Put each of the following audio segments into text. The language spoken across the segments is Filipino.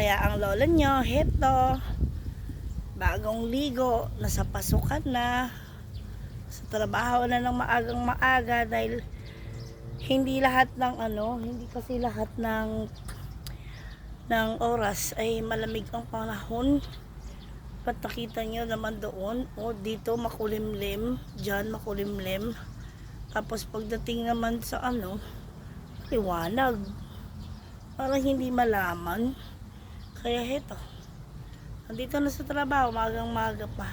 Kaya ang lola nyo, heto, bagong ligo, nasa pasukan na, sa trabaho na ng maagang maaga dahil hindi lahat ng ano, hindi kasi lahat ng ng oras ay malamig ang panahon. Pat nakita nyo naman doon, o dito makulimlim, dyan makulimlim. Tapos pagdating naman sa ano, liwanag. Parang hindi malaman. Kaya heto. Nandito na sa trabaho, magang maga pa.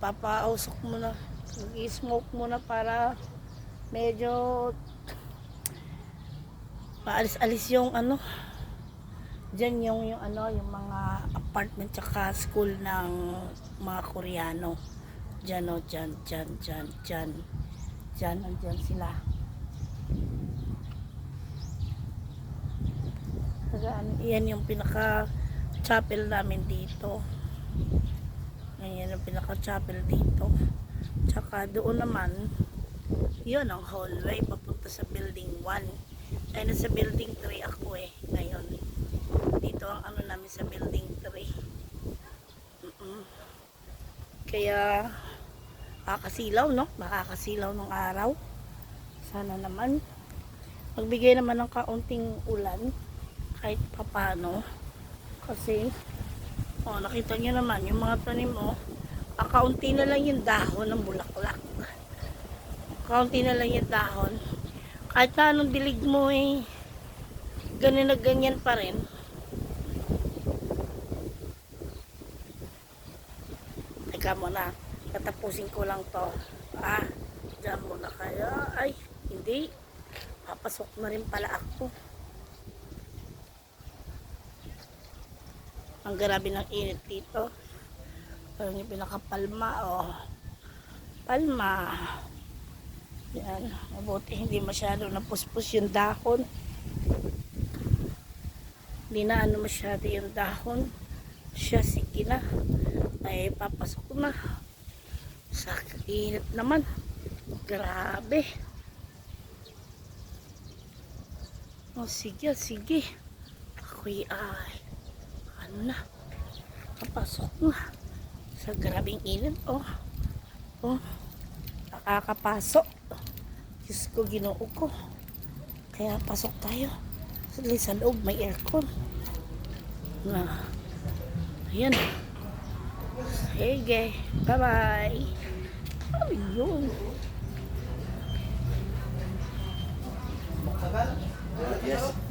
Papausok muna. Mag-smoke muna para medyo maalis-alis yung ano. Diyan yung, yung ano, yung mga apartment tsaka school ng mga Koreano. Diyan o, dyan, dyan, dyan, dyan. Dyan, andyan sila. Tagaan, yan yung pinaka chapel namin dito. Yan yung pinaka chapel dito. Tsaka doon naman, yun ang hallway papunta sa building 1. Ay, nasa building 3 ako eh, ngayon. Dito ang ano namin sa building 3. Mm-mm. Kaya, makakasilaw, no? Makakasilaw ng araw. Sana naman. Magbigay naman ng kaunting ulan kahit papano. Kasi oh, nakita nyo naman yung mga tanim mo akaunti na lang yung dahon ng bulaklak. Kaunti na lang yung dahon. Kahit na anong dilig mo eh ganyan na ganyan pa rin. Teka muna tatapusin ko lang to. Ah dyan muna kaya. Ay hindi. Papasok na rin pala ako ang grabe ng init dito. Parang yung pinakapalma oh. Palma. Yan. Mabuti hindi masyado napuspos yung dahon. Hindi na ano masyado yung dahon. Siya sige na. Ay papasok na. Sa naman. Grabe. Oh sige sige. Ako'y ay ano na? Papasok na. Sa grabing init oh. Oh nakakapasok. Diyos ko ginoo ko. Kaya pasok tayo. Sa, sa loob may aircon. Na ayan. Sige bye bye ayun Yes.